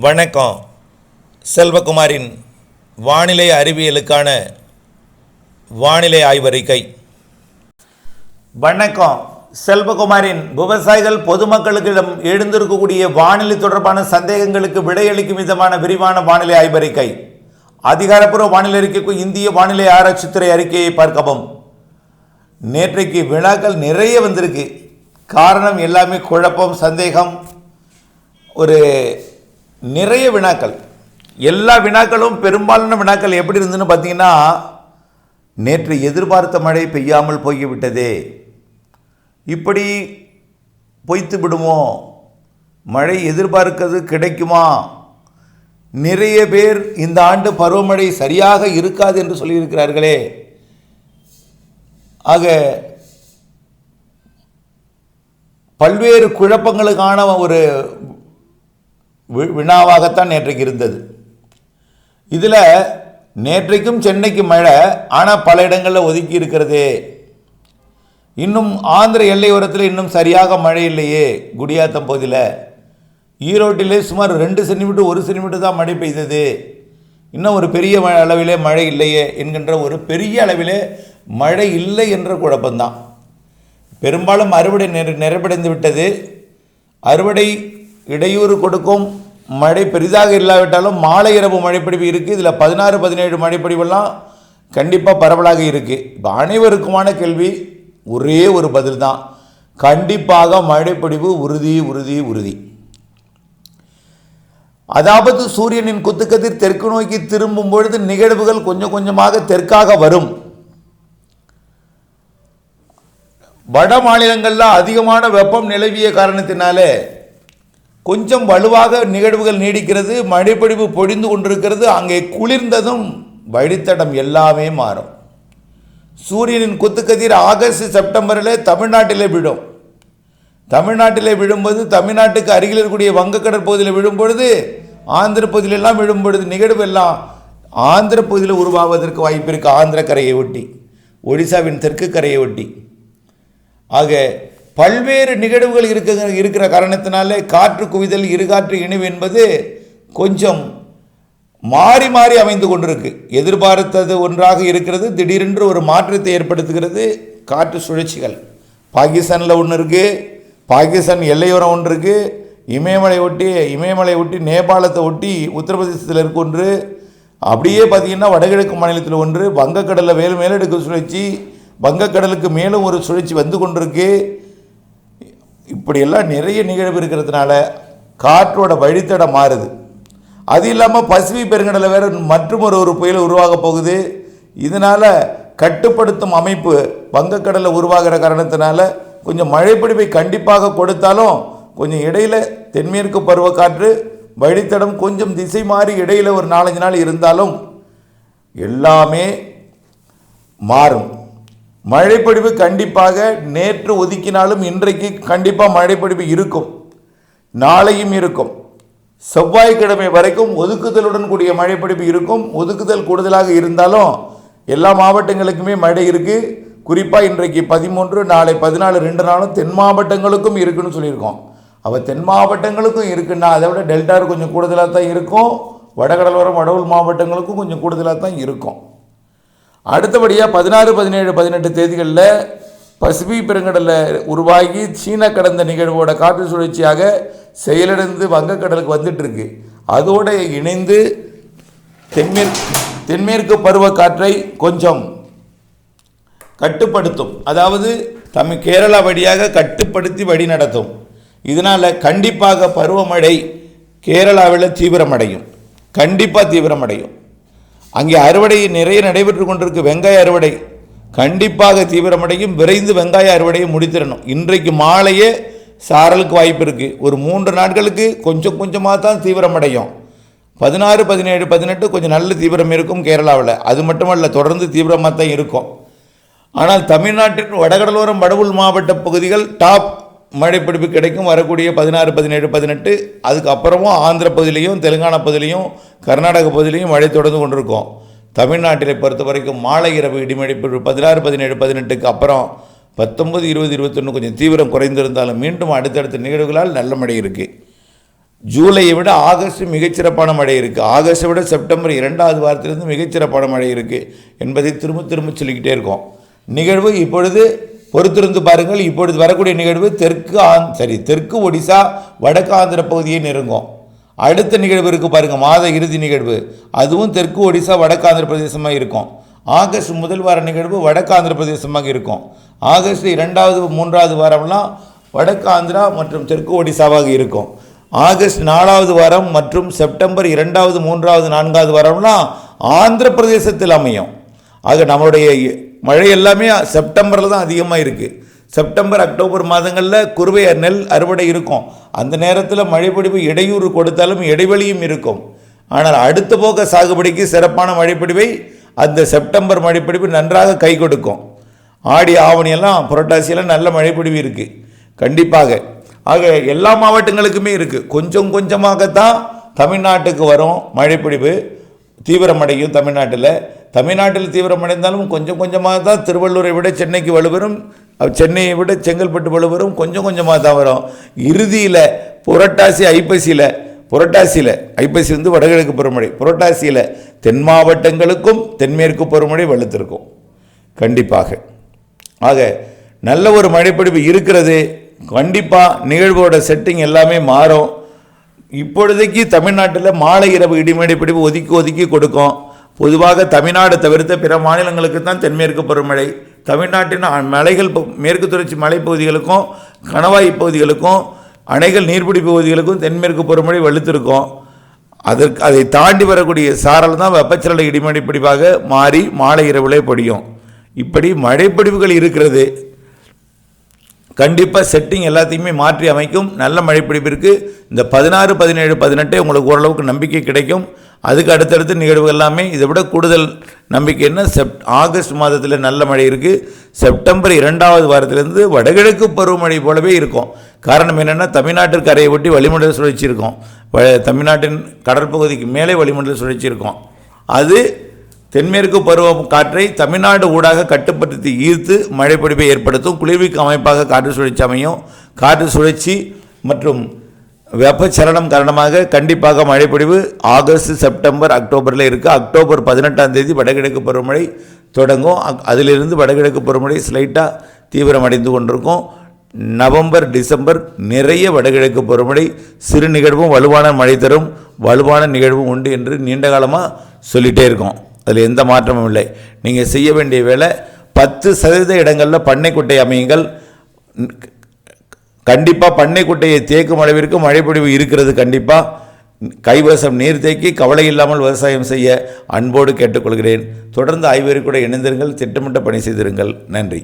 வணக்கம். செல்வகுமாரின் வானிலை அறிவியலுக்கான வானிலை ஆய்வறிக்கை. வணக்கம். செல்வகுமாரின் விவசாயிகள் பொதுமக்களுக்கிடம் எழுந்திருக்கக்கூடிய வானிலை தொடர்பான சந்தேகங்களுக்கு விடையளிக்கும் விதமான விரிவான வானிலை ஆய்வறிக்கை. அதிகாரப்பூர்வ வானிலை அறிக்கைக்கு இந்திய வானிலை ஆராய்ச்சித்துறை அறிக்கையை பார்க்கவும். நேற்றைக்கு வினாக்கள் நிறைய வந்திருக்கு. காரணம் எல்லாமே குழப்பம் சந்தேகம் ஒரு நிறைய வினாக்கள். எல்லா வினாக்களும் பெரும்பாலான வினாக்கள் எப்படி இருந்துன்னு பார்த்தீங்கன்னா நேற்று எதிர்பார்த்த மழை பெய்யாமல் போய்விட்டதே. இப்படி பொய்த்து விடுமோ? மழை எதிர்பார்க்கிறது கிடைக்குமா? நிறைய பேர் இந்த ஆண்டு பருவமழை சரியாக இருக்காது என்று சொல்லியிருக்கிறார்களே. ஆக பல்வேறு குழப்பங்களுக்கான ஒரு வி- வினாவாகத்தான் நேற்றைக்கு இருந்தது. இதில் நேற்றைக்கும் சென்னைக்கு மழை ஆனால் பல இடங்களில் ஒதுக்கி இருக்கிறதே. இன்னும் ஆந்திர எல்லையோரத்தில் இன்னும் சரியாக மழை இல்லையே குடியாத்தம் பகுதியில். ஈரோட்டிலே சுமார் ரெண்டு சென்டிமீட்டர் ஒரு சென்டிமீட்டர் தான் மழை பெய்தது. இன்னும் ஒரு பெரிய ம- அளவிலே மழை இல்லையே என்கின்ற ஒரு பெரிய அளவிலே மழை இல்லை என்ற குழப்பம்தான். பெரும்பாலும் அறுவடை நிறை நிறைவடைந்து விட்டது. அறுவடை இடையூறு கொடுக்கும் மழை பெரிதாக இல்லாவிட்டாலும் மாலை இரவு மழைப்பிடிவு இருக்குது இதில் பதினாறு பதினேழு மழைப்பிடிவெல்லாம் கண்டிப்பாக பரவலாக இருக்குது இப்போ அனைவருக்குமான கேள்வி ஒரே ஒரு பதில் தான் கண்டிப்பாக மழைப்பிடிவு உறுதி உறுதி உறுதி. அதாவது சூரியனின் குத்துக்கதிர் தெற்கு நோக்கி திரும்பும் பொழுது நிகழ்வுகள் கொஞ்சம் கொஞ்சமாக தெற்காக வரும். வட மாநிலங்களில் அதிகமான வெப்பம் நிலவிய காரணத்தினாலே கொஞ்சம் வலுவாக நிகழ்வுகள் நீடிக்கிறது மழைப்பொழிவு பொழிந்து கொண்டிருக்கிறது அங்கே குளிர்ந்ததும் வழித்தடம் எல்லாமே மாறும். சூரியனின் குத்துக்கதிர் ஆகஸ்ட் செப்டம்பரில் தமிழ்நாட்டிலே விழும். தமிழ்நாட்டிலே விழும்போது தமிழ்நாட்டுக்கு அருகில் இருக்கக்கூடிய வங்கக்கடற்பகுதியில் விழும்பொழுது ஆந்திர பகுதியிலெல்லாம் விழும்பொழுது நிகழ்வு எல்லாம் ஆந்திர பகுதியில் உருவாவதற்கு வாய்ப்பு இருக்குது ஆந்திர கரையை ஒட்டி ஒடிசாவின் தெற்கு கரையை ஒட்டி. ஆக பல்வேறு நிகழ்வுகள் இருக்க இருக்கிற காரணத்தினாலே காற்று குவிதல் இருகாற்று இணைவு என்பது கொஞ்சம் மாறி மாறி அமைந்து கொண்டிருக்கு. எதிர்பார்த்தது ஒன்றாக இருக்கிறது. திடீரென்று ஒரு மாற்றத்தை ஏற்படுத்துகிறது. காற்று சுழற்சிகள். பாகிஸ்தானில் ஒன்று இருக்குது பாகிஸ்தான் எல்லையோரம் ஒன்று இருக்குது இமயமலை ஒட்டி இமயமலை ஒட்டி நேபாளத்தை ஒட்டி உத்தரப்பிரதேசத்தில் இருக்கு ஒன்று. அப்படியே பார்த்தீங்கன்னா வடகிழக்கு மாநிலத்தில் ஒன்று. வங்கக்கடலில் மேலும் மேலடுக்கு சுழற்சி. வங்கக்கடலுக்கு மேலும் ஒரு சுழற்சி வந்து கொண்டிருக்கு. இப்படியெல்லாம் நிறைய நிகழ்வு இருக்கிறதுனால காற்றோட வழித்தடம் மாறுது. அது இல்லாமல் பசிபிக் பெருங்கடலில் வேறு மற்றும் ஒரு ஒரு புயல் உருவாக போகுது. இதனால் கட்டுப்படுத்தும் அமைப்பு வங்கக்கடலில் உருவாகிற காரணத்தினால கொஞ்சம் மழைப்பிடிப்பை கண்டிப்பாக கொடுத்தாலும் கொஞ்சம் இடையில் தென்மேற்கு பருவக்காற்று வழித்தடம் கொஞ்சம் திசை மாறி இடையில் ஒரு நாலஞ்சு நாள் இருந்தாலும் எல்லாமே மாறும். மழைப்பொழிவு கண்டிப்பாக நேற்று ஒதுக்கினாலும் இன்றைக்கு கண்டிப்பாக மழைப்பொழிவு இருக்கும். நாளையும் இருக்கும். செவ்வாய்க்கிழமை வரைக்கும் ஒதுக்குதலுடன் கூடிய மழைப்பொழிவு இருக்கும். ஒதுக்குதல் கூடுதலாக இருந்தாலும் எல்லா மாவட்டங்களுக்குமே மழை இருக்குது குறிப்பாக இன்றைக்கு பதிமூன்று நாளை பதினாலு ரெண்டு நாளும் தென் மாவட்டங்களுக்கும் இருக்குன்னு சொல்லியிருக்கோம். அப்போ தென் மாவட்டங்களுக்கும் இருக்குன்னா அதை விட டெல்டாவில் கொஞ்சம் கூடுதலாக தான் இருக்கும். வடகடலோரம் வடவுள் மாவட்டங்களுக்கும் கொஞ்சம் கூடுதலாக தான் இருக்கும். அடுத்தபடியாக பதினாறு பதினேழு பதினெட்டு தேதிகளில் பசிபிக் பெருங்கடலில் உருவாகி சீன கடந்த நிகழ்வோட காற்று சுழற்சியாக செயலிழந்து வங்கக்கடலுக்கு வந்துட்டுருக்கு. அதோடு இணைந்து தென்மேற்கு தென்மேற்கு பருவக்காற்றை கொஞ்சம் கட்டுப்படுத்தும். அதாவது தமிழ் கேரளா வழியாக கட்டுப்படுத்தி வழி நடத்தும் இதனால் கண்டிப்பாக பருவமழை கேரளாவில் தீவிரமடையும். கண்டிப்பாக தீவிரமடையும். அங்கே அறுவடை நிறைய நடைபெற்று கொண்டிருக்கு வெங்காய அறுவடை. கண்டிப்பாக தீவிரமடையும் விரைந்து வெங்காய அறுவடையை முடித்திடணும். இன்றைக்கு மாலையே சாரலுக்கு வாய்ப்பு இருக்குது ஒரு மூன்று நாட்களுக்கு கொஞ்சம் கொஞ்சமாக தான் தீவிரமடையும். பதினாறு பதினேழு பதினெட்டு கொஞ்சம் நல்ல தீவிரம் இருக்கும் கேரளாவில். அது மட்டுமல்ல தொடர்ந்து தீவிரமாக தான் இருக்கும். ஆனால் தமிழ்நாட்டின் வடகடலோரம் வடவுள் மாவட்ட பகுதிகள் டாப் மழைப்பிடிப்பு கிடைக்கும் வரக்கூடிய பதினாறு பதினேழு பதினெட்டு அதுக்கப்புறமும் ஆந்திர பகுதியிலையும் தெலுங்கானா பகுதியிலையும் கர்நாடக பகுதியிலையும் மழை தொடர்ந்து கொண்டிருக்கும். தமிழ்நாட்டிலை பொறுத்த வரைக்கும் மாலை இரவு இடிமழை பதினாறு பதினேழு பதினெட்டுக்கு அப்புறம் பத்தொம்பது இருபது இருபத்தொன்று கொஞ்சம் தீவிரம் குறைந்திருந்தாலும் மீண்டும் அடுத்தடுத்த நிகழ்வுகளால் நல்ல மழை இருக்குது ஜூலையை விட ஆகஸ்ட் மிகச்சிறப்பான மழை இருக்குது ஆகஸ்ட்டை விட செப்டம்பர் இரண்டாவது வாரத்திலிருந்து மிகச்சிறப்பான மழை இருக்குது என்பதை திரும்ப திரும்ப சொல்லிக்கிட்டே இருக்கோம். நிகழ்வு இப்பொழுது பொறுத்திருந்து பாருங்கள் இப்பொழுது வரக்கூடிய நிகழ்வு தெற்கு ஆந் சரி தெற்கு ஒடிசா வடக்கு ஆந்திர பகுதியை நெருங்கும். அடுத்த நிகழ்வு இருக்குது பாருங்கள் மாத இறுதி நிகழ்வு. அதுவும் தெற்கு ஒடிசா வடக்கு ஆந்திர பிரதேசமாக இருக்கும். ஆகஸ்ட் முதல் வார நிகழ்வு வடக்கு ஆந்திர பிரதேசமாக இருக்கும். ஆகஸ்ட் இரண்டாவது மூன்றாவது வாரம்லாம் வடக்கு ஆந்திரா மற்றும் தெற்கு ஒடிசாவாக இருக்கும். ஆகஸ்ட் நாலாவது வாரம் மற்றும் செப்டம்பர் இரண்டாவது மூன்றாவது நான்காவது வாரம்லாம் ஆந்திர பிரதேசத்தில் அமையும். ஆக நம்மளுடைய மழை எல்லாமே செப்டம்பரில் தான் அதிகமாக இருக்குது செப்டம்பர் அக்டோபர் மாதங்களில் குறுவை நெல் அறுவடை இருக்கும். அந்த நேரத்தில் மழைப்பிடிப்பு இடையூறு கொடுத்தாலும் இடைவெளியும் இருக்கும். ஆனால் அடுத்த போக சாகுபடிக்கு சிறப்பான மழைப்பிடிவை அந்த செப்டம்பர் மழைப்பிடிப்பு நன்றாக கை கொடுக்கும். ஆடி ஆவணியெல்லாம் புரட்டாசியெல்லாம் நல்ல மழைப்பிடிவு இருக்குது கண்டிப்பாக. ஆக எல்லா மாவட்டங்களுக்குமே இருக்குது கொஞ்சம் கொஞ்சமாகத்தான் தமிழ்நாட்டுக்கு வரும் மழைப்பிடிவு தீவிரமடையும் தமிழ்நாட்டில். தமிழ்நாட்டில் தீவிரமடைந்தாலும் கொஞ்சம் கொஞ்சமாக தான் திருவள்ளூரை விட சென்னைக்கு வலுவரும் சென்னையை விட செங்கல்பட்டு வலுவரும் கொஞ்சம் கொஞ்சமாக தான் வரும். இறுதியில் புரட்டாசி ஐப்பசியில் புரட்டாசியில் ஐப்பசி வந்து வடகிழக்கு பருவமழை. புரட்டாசியில் தென் மாவட்டங்களுக்கும் தென்மேற்கு பருவமழை வலுத்திருக்கும் கண்டிப்பாக. ஆக நல்ல ஒரு மழைப்பிடிப்பு இருக்கிறது. கண்டிப்பாக நிகழ்வோட செட்டிங் எல்லாமே மாறும். இப்பொழுதைக்கு தமிழ்நாட்டில் மாலை இரவு இடிமேடை பிடிப்பு ஒதுக்கி ஒதுக்கி கொடுக்கும். பொதுவாக தமிழ்நாடு தவிர்த்த பிற மாநிலங்களுக்கு தான் தென்மேற்கு பருவமழை. தமிழ்நாட்டின் மலைகள் மேற்கு தொடர்ச்சி மலைப்பகுதிகளுக்கும் கணவாய் பகுதிகளுக்கும் அணைகள் நீர்பிடிப்பு பகுதிகளுக்கும் தென்மேற்கு பருவமழை வலுத்திருக்கும். அதற்கு அதை தாண்டி வரக்கூடிய சாரல் தான் வெப்பச்சலன இடிமடி பிடிப்பாக மாறி மாலை இரவுலே பொடியும். இப்படி மழைப்பிடிப்புகள் இருக்கிறது. கண்டிப்பாக செட்டிங் எல்லாத்தையுமே மாற்றி அமைக்கும். நல்ல மழை பிடிப்பிற்கு இந்த பதினாறு பதினேழு பதினெட்டே உங்களுக்கு ஓரளவுக்கு நம்பிக்கை கிடைக்கும். அதுக்கு அடுத்தடுத்து நிகழ்வுகள் எல்லாமே இதை விட கூடுதல் நம்பிக்கைன்னா செப் ஆகஸ்ட் மாதத்தில் நல்ல மழை இருக்குது செப்டம்பர் இரண்டாவது வாரத்திலேருந்து வடகிழக்கு பருவமழை போலவே இருக்கும். காரணம் என்னென்னா தமிழ்நாட்டிற்கு கரையை ஒட்டி வளிமண்டல சுழற்சி இருக்கும். வ- தமிழ்நாட்டின் கடற்பகுதிக்கு மேலே வளிமண்டல சுழற்சி இருக்கும். அது தென்மேற்கு பருவம் காற்றை தமிழ்நாடு ஊடாக கட்டுப்படுத்தி ஈர்த்து மழைப்பிடிப்பை ஏற்படுத்தும் குளிர்விக்கு அமைப்பாக காற்று சுழற்சி அமையும். காற்று சுழற்சி மற்றும் வெப்பச்சலனம் காரணமாக கண்டிப்பாக மழைப்பொழிவு ஆகஸ்ட் செப்டம்பர் அக்டோபரில் இருக்குது அக்டோபர் பதினெட்டாம் தேதி வடகிழக்கு பருவமழை தொடங்கும். அக்- அதிலிருந்து வடகிழக்கு பருவமழை ஸ்லைட்டாக தீவிரமடைந்து கொண்டிருக்கும். நவம்பர் டிசம்பர் நிறைய வடகிழக்கு பருவமழை சிறு நிகழ்வும் வலுவான மழை தரும். வலுவான நிகழ்வும் உண்டு என்று நீண்ட காலமாக சொல்லிகிட்டே இருக்கோம். அதில் எந்த மாற்றமும் இல்லை. நீங்கள் செய்ய வேண்டிய வேலை பத்து சதவீத இடங்களில் பண்ணைக்குட்டை அமையுங்கள். கண்டிப்பாக பண்ணைக்குட்டையை தேக்கும் அளவிற்கு மழைப்பொழிவு இருக்கிறது கண்டிப்பாக கைவசம் நீர் தேக்கி கவலை இல்லாமல் விவசாயம் செய்ய அன்போடு கேட்டுக்கொள்கிறேன். தொடர்ந்து ஆய்வறிக்கூட இணைந்திருங்கள். திட்டமிட்ட பணி செய்திருங்கள். நன்றி.